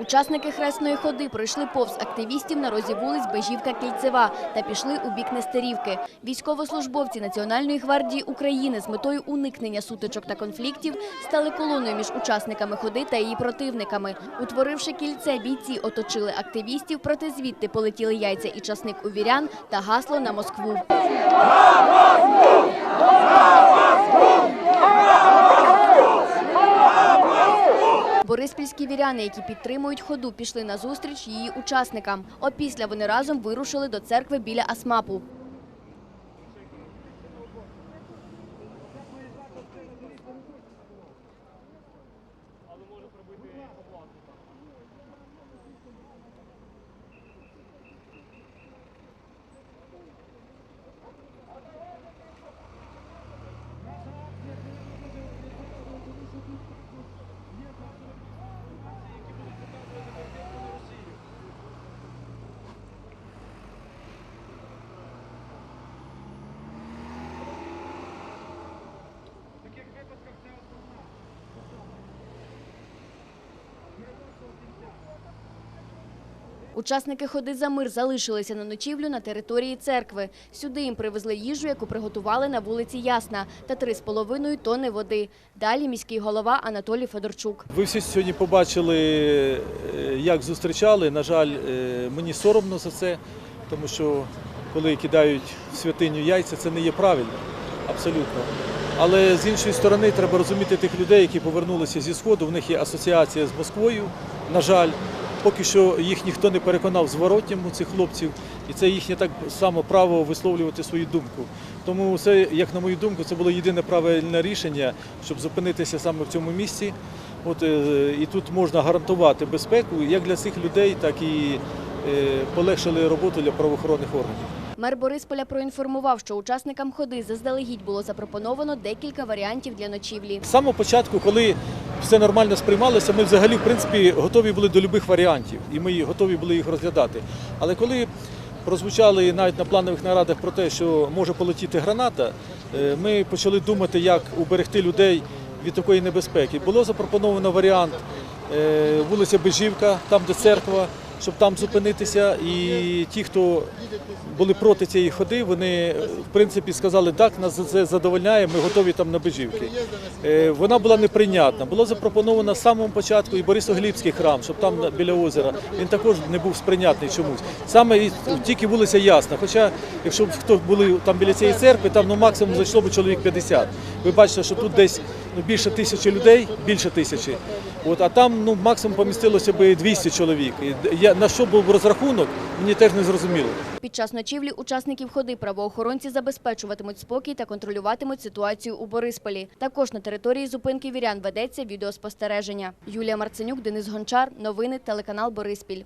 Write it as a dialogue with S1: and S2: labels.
S1: Учасники хресної ходи пройшли повз активістів на розі вулиць Бежівка Кільцева та пішли у бік Нестерівки. Військовослужбовці Національної гвардії України з метою уникнення сутичок та конфліктів стали колоною між учасниками ходи та її противниками. Утворивши кільце, бійці оточили активістів, проте звідти полетіли яйця і часник у вірян та гасло на Москву. Бориспільські віряни, які підтримують ходу, пішли на зустріч її учасникам. Опісля вони разом вирушили до церкви біля Асмапу. Учасники ходи за мир залишилися на ночівлю на території церкви. Сюди їм привезли їжу, яку приготували на вулиці Ясна, та 3,5 тонни води. Далі міський голова Анатолій Федорчук.
S2: Ви всі сьогодні побачили, е, як зустрічали. На жаль, е, мені соромно за це, тому що коли кидають в святиню яйця, це не є правильно, абсолютно. Але з іншої сторони, треба розуміти тих людей, які повернулися зі сходу. В них є асоціація з Москвою. На жаль, поки що їх ніхто не переконав зворотнім цих хлопців, і це їхнє так само право висловлювати свою думку. Тому це, як на мою думку, це було єдине правильне рішення, щоб зупинитися саме в цьому місці. От е, і тут можна гарантувати безпеку як для цих людей, так і е, полегшили роботу для правоохоронних органів.
S1: Мер Борисполя проінформував, що учасникам ходи заздалегідь було запропоновано декілька варіантів для ночівлі.
S2: З самого початку, коли все нормально сприймалося, ми взагалі в принципі готові були до будь-яких варіантів, і ми готові були їх розглядати. Але коли прозвучали навіть на планових нарадах про те, що може полетіти граната, е, ми почали думати, як уберегти людей від такої небезпеки. Було запропоновано варіант е, вулиця Бежівка, там де церква, щоб там зупинитися. І ті, хто були проти цієї ходи, вони в принципі сказали, так, нас це задовольняє, ми готові там на Бежівки. Е, Вона була неприйнятна. Було запропоновано з самого початку і Борисоглібський храм, щоб там біля озера. Він також не був сприйнятний чомусь. Саме тільки вулиця Ясна. Хоча, якщо б хто були там біля цієї церкви, там ну, максимум зайшло б чоловік 50. Ви бачите, що тут десь ну, більше тисячі людей, більше тисячі. От, а там ну, максимум помістилося б 200 чоловік. І я, на що був розрахунок, мені теж не зрозуміло.
S1: Під час ночівлі учасників ходи правоохоронці забезпечуватимуть спокій та контролюватимуть ситуацію у Борисполі. Також на території зупинки вірян ведеться відеоспостереження. Юлія Марценюк, Денис Гончар. Новини телеканал Бориспіль.